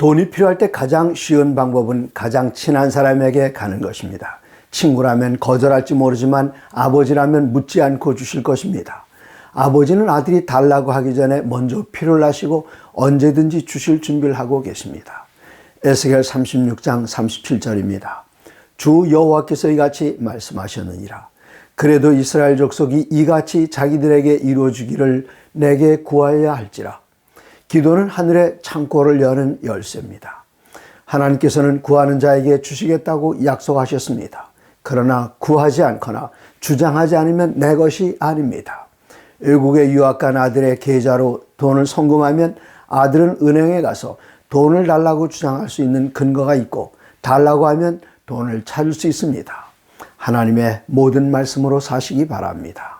돈이 필요할 때 가장 쉬운 방법은 가장 친한 사람에게 가는 것입니다. 친구라면 거절할지 모르지만 아버지라면 묻지 않고 주실 것입니다. 아버지는 아들이 달라고 하기 전에 먼저 필요를 하시고 언제든지 주실 준비를 하고 계십니다. 에스겔 36장 37절입니다. 주 여호와께서 이같이 말씀하셨느니라. 그래도 이스라엘 족속이 이같이 자기들에게 이루어주기를 내게 구하여야 할지라. 기도는 하늘의 창고를 여는 열쇠입니다. 하나님께서는 구하는 자에게 주시겠다고 약속하셨습니다. 그러나 구하지 않거나 주장하지 않으면 내 것이 아닙니다. 외국에 유학 간 아들의 계좌로 돈을 송금하면 아들은 은행에 가서 돈을 달라고 주장할 수 있는 근거가 있고 달라고 하면 돈을 찾을 수 있습니다. 하나님의 모든 말씀으로 사시기 바랍니다.